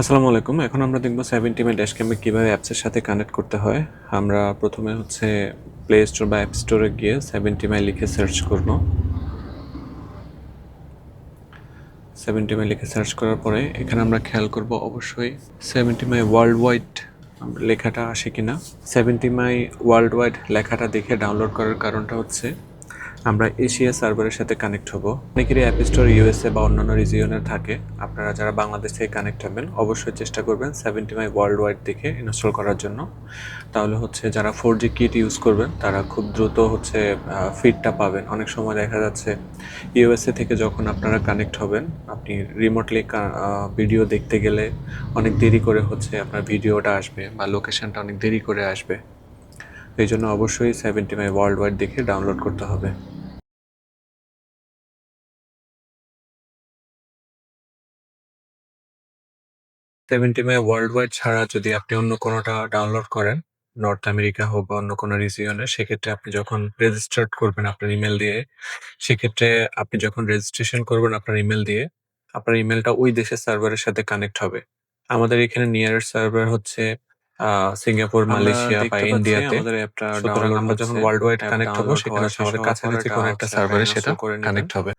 আসসালামু আলাইকুম। এখন আমরা দেখব সেভেন টিমে ড্যাশ ক্যামে কীভাবে অ্যাপসের সাথে কানেক্ট করতে হয়। আমরা প্রথমে হচ্ছে প্লে স্টোর বা অ্যাপ স্টোরে গিয়ে সেভেন টিমাই লিখে সার্চ করব। সেভেন টিমাই লিখে সার্চ করার পরে এখানে আমরা খেয়াল করব অবশ্যই সেভেন টিমাই ওয়ার্ল্ড ওয়াইড লেখাটা আসে কিনা। সেভেন টিমাই ওয়ার্ল্ড ওয়াইড লেখাটা দেখে ডাউনলোড করার কারণটা হচ্ছে আমরা এশিয়া সার্ভারের সাথে কানেক্ট হব। অনেকেরই অ্যাপ স্টোর ইউএসএ বা অন্যান্য রিজিয়নের থাকে। আপনারা যারা বাংলাদেশ থেকে কানেক্ট হবেন, অবশ্যই চেষ্টা করবেন সেভেন্টি মাই ওয়ার্ল্ড ওয়াইড দেখে ইনস্টল করার জন্য। তাহলে হচ্ছে যারা ফোর জি কিট ইউজ করবেন, তারা খুব দ্রুত হচ্ছে ফিডটা পাবেন। অনেক সময় দেখা যাচ্ছে ইউএসএ থেকে যখন আপনারা কানেক্ট হবেন, আপনি রিমোটলি ভিডিও দেখতে গেলে অনেক দেরি করে হচ্ছে আপনার ভিডিওটা আসবে বা লোকেশনটা অনেক দেরি করে আসবে। এই জন্য অবশ্যই সেভেন্টি মাই ওয়ার্ল্ড ওয়াইড দেখে ডাউনলোড করতে হবে। সেভেন্টি মাই ওয়ার্ল্ড ওয়াইড ছাড়া যদি আপনি অন্য কোনোটা ডাউনলোড করেন নর্থ আমেরিকা হোক বা অন্য কোনো রিজিয়নে সেক্ষেত্রে আপনি যখন রেজিস্টার্ড করবেন আপনার ইমেল দিয়ে সেক্ষেত্রে আপনি যখন রেজিস্ট্রেশন করবেন আপনার ইমেল দিয়ে আপনার ইমেলটা ওই দেশের সার্ভারের সাথে কানেক্ট হবে। আমাদের এখানে নিয়ারেস্ট সার্ভার হচ্ছে সিঙ্গাপুর মালয়েশিয়া বা ইন্ডিয়াতে সুতরাং আমরা যখন ওয়ার্ল্ড ওয়াইড কানেক্ট হব সেখানে আমাদের কাছাকাছি কোনো একটা সার্ভারে সেটা কানেক্ট হবে।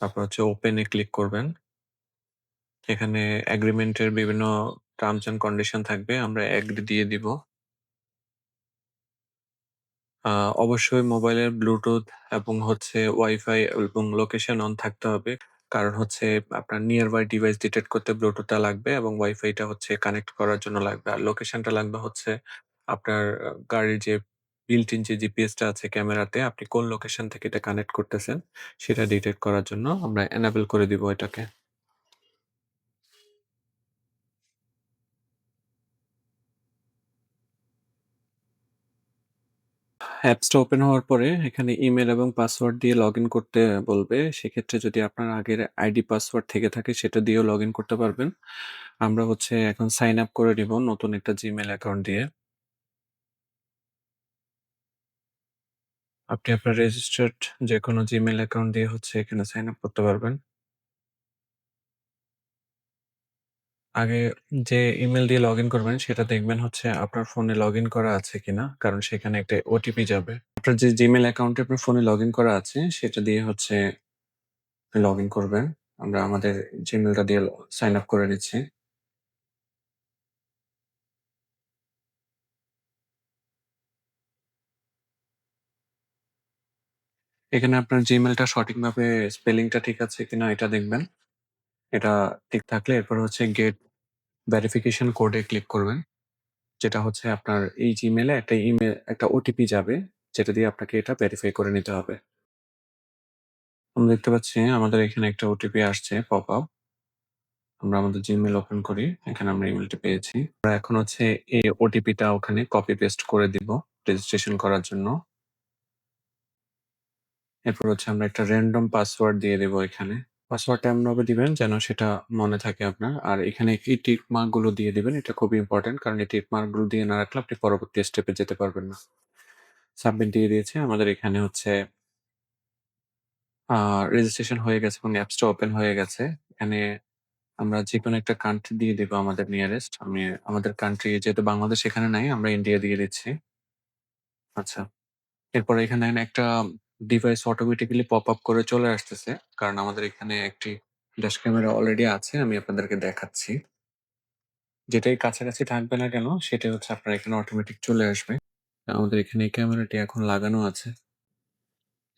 তারপর হচ্ছে ওপেনে ক্লিক করবেন। এখানে এগ্রিমেন্টের বিভিন্ন টার্মস এন্ড কন্ডিশন থাকবে আমরা এগ্রি দিয়ে দিব। আহ, অবশ্যই মোবাইলের ব্লুটুথ এবং হচ্ছে ওয়াইফাই এবং লোকেশন অন থাকতে হবে। কারণ হচ্ছে আপনার নিয়ার বাই ডিভাইস ডিটেক্ট করতে ব্লুটুথটা লাগবে এবং ওয়াইফাইটা হচ্ছে কানেক্ট করার জন্য লাগবে। আর লোকেশনটা লাগবে হচ্ছে আপনার গাড়ির যে বিল্ট ইন যে জিপিএসটা আছে ক্যামেরাতে আপনি কোন লোকেশন থেকে এটা কানেক্ট করতেছেন সেটা ডিটেক্ট করার জন্য আমরা এনাবেল করে দিব এটাকে। অ্যাপসটা ওপেন হওয়ার পরে এখানে ইমেল এবং পাসওয়ার্ড দিয়ে লগ ইন করতে বলবে। সেক্ষেত্রে যদি আপনার আগের আইডি পাসওয়ার্ড থেকে থাকে, সেটা দিয়েও লগ ইন করতে পারবেন। আমরা হচ্ছে এখন সাইন আপ করে দিব নতুন একটা জিমেল অ্যাকাউন্ট দিয়ে। আপনি আপনার রেজিস্টার্ড যে কোনো জিমেল অ্যাকাউন্ট দিয়ে হচ্ছে এখানে সাইন আপ করতে পারবেন। আগে যে ইমেল দিয়ে লগ করবেন, সেটা দেখবেন হচ্ছে আপনার ফোনে লগ করা আছে কিনা, কারণ সেখানে একটা ওটিপি যাবে। আপনার যে জিমেল অ্যাকাউন্টে আপনার ফোনে লগ করা আছে, সেটা দিয়ে হচ্ছে লগ করবেন। আমরা আমাদের জিমেলটা দিয়ে সাইন আপ করে নিচ্ছি। এখানে আপনার জিমেলটা সঠিকভাবে স্পেলিংটা ঠিক আছে কিনা, এটা দেখবেন। এটা ঠিক থাকলে এরপর হচ্ছে গেট ভেরিফিকেশন কোডে ক্লিক করবেন। যেটা হচ্ছে আপনার এই জিমেলে একটা ইমেল একটা ওটিপি যাবে, যেটা দিয়ে আপনাকে এটা ভেরিফাই করে নিতে হবে। আমরা দেখতে পাচ্ছি আমাদের এখানে একটা ওটিপি আসছে পপ আপ আমরা আমাদের জিমেল ওপেন করি, এখানে আমরা ইমেলটি পেয়েছি। আমরা এখন হচ্ছে এই ওটিপিটা ওখানে কপি পেস্ট করে দিব রেজিস্ট্রেশন করার জন্য। এরপর হচ্ছে আমরা একটা র্যান্ডম পাসওয়ার্ড দিয়ে দেব এখানে। পাসওয়ার্ডটা এমনভাবে দিবেন যেন সেটা মনে থাকে আপনার। আর এখানে এই টিক মার্কগুলো দিয়ে দিবেন, এটা খুবই ইম্পর্টেন্ট কারণ এই টিক মার্কগুলো দিয়ে না রাখলে আপনি পরবর্তী স্টেপে যেতে পারবেন না। সাবমিট দিয়ে দিয়েছে, আমাদের এখানে হচ্ছে রেজিস্ট্রেশন হয়ে গেছে এবং অ্যাপসটা ওপেন হয়ে গেছে। এখানে আমরা যে কোনো একটা কান্ট্রি দিয়ে দেবো আমাদের নিয়ারেস্ট আমি, আমাদের কান্ট্রি যেহেতু বাংলাদেশ এখানে নাই, আমরা ইন্ডিয়া দিয়ে দিচ্ছি। আচ্ছা এরপর এখানে একটা ডিভাইস অটোমেটিক্যালি পপ আপ করে চলে আসতেছে। কারণ আমাদের এখানে একটি ড্যাশ ক্যামেরা অলরেডি আছে, আমি আপনাদেরকে দেখাচ্ছি। যেটাই কাছাকাছি থাকবে না কেন, সেটাই হচ্ছে আপনার এখানে অটোমেটিক চলে আসবে। আমাদের এখানে এই ক্যামেরাটি এখন লাগানো আছে।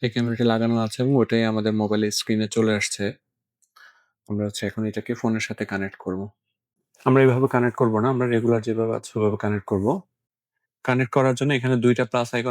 এই ক্যামেরাটি লাগানো আছে এবং ওটাই আমাদের মোবাইলের স্ক্রিনে চলে আসছে। আমরা হচ্ছে এখন এটাকে ফোনের সাথে কানেক্ট করব। আমরা এইভাবে কানেক্ট করব না, আমরা রেগুলার যেভাবে আছে, ওভাবে কানেক্ট করব। কানেক্ট করার জন্য এখানে দুইটা প্লাস আইকন